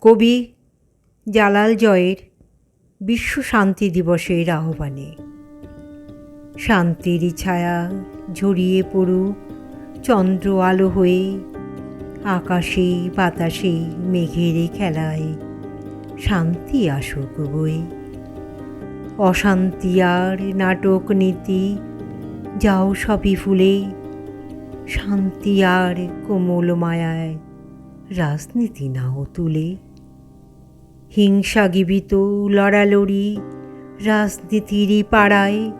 কবি জালাল জয়ের বিশ্ব শান্তি দিবসের আহ্বানে। শান্তির ছায়া ঝরিয়ে পড়ুক, চন্দ্র আলো হয়ে আকাশে, বাতাসে, মেঘের খেলায় শান্তি আসুক বই। অশান্তি আর নাটক নীতি, যাও সবই ফুলে, শান্তি আর কোমল মায়ায় রাজনীতি নাও তুলে। হিংসা গিবিত লড়ালড়ি রাজনীতির পাড়ায়।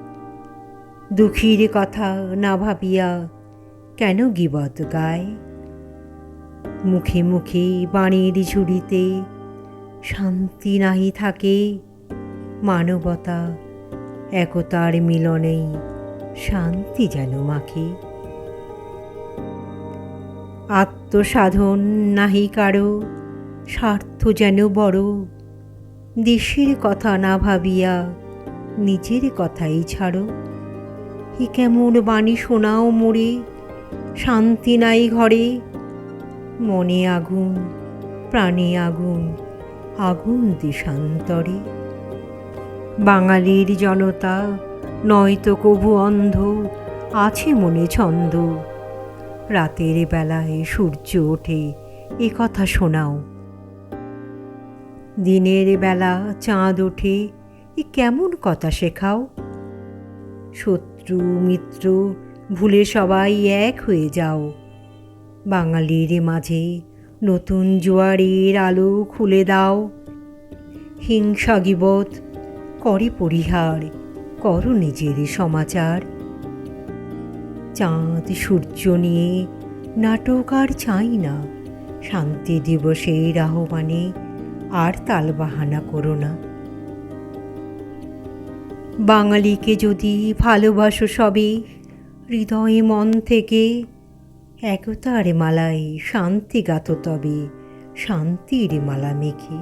দুঃখীর কথা না ভাবিয়া কেন গিবত গায়? মুখে মুখে বাণীর ঝুড়িতে শান্তি নাহি থাকে। মানবতা, একতার মিলনেই শান্তি যেন মাখে। আত্মসাধন নাহি কারও, স্বার্থ যেন বড়। দেশের কথা না ভাবিয়া নিজের কথাই ছাড়ো। এ কেমন বাণী শোনাও মোরে, শান্তি নাই ঘরে। মনে আগুন, প্রাণে আগুন আগুন দেশান্তরে। বাঙালির জনতা, নয়তো কভু অন্ধ, আছে মনে ছন্দ। রাতের বেলায় সূর্য ওঠে, এ কথা শোনাও। দিনের বেলা চাঁদ ওঠে, এ কেমন কথা শেখাও? শত্রু, মিত্র, ভুলে সবাই এক হয়ে যাও। বাঙালির মাঝে নতুন জোয়ারের আলো খুলে দাও। হিংসা গিবত, করে পরিহার, করো নিজের সমাচার। চাঁদ সূর্য নিয়ে নাটক আর চাই না। শান্তি দিবসের আহ্বানে আর তালবাহানা করো না। বাঙালিকে যদি ভালোবাসো সবে, হৃদয়ে মন থেকে একতার মালায় শান্তি গাত তবে, শান্তির মালা মেখে।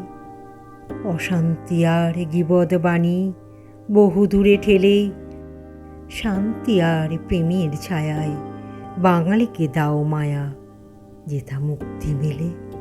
অশান্তি আর গিবদ বাণী বহু দূরে ঠেলে শান্তি আর প্রেমের ছায়ায় বাঙালিকে দাও মায়া যেথা মুক্তি মেলে।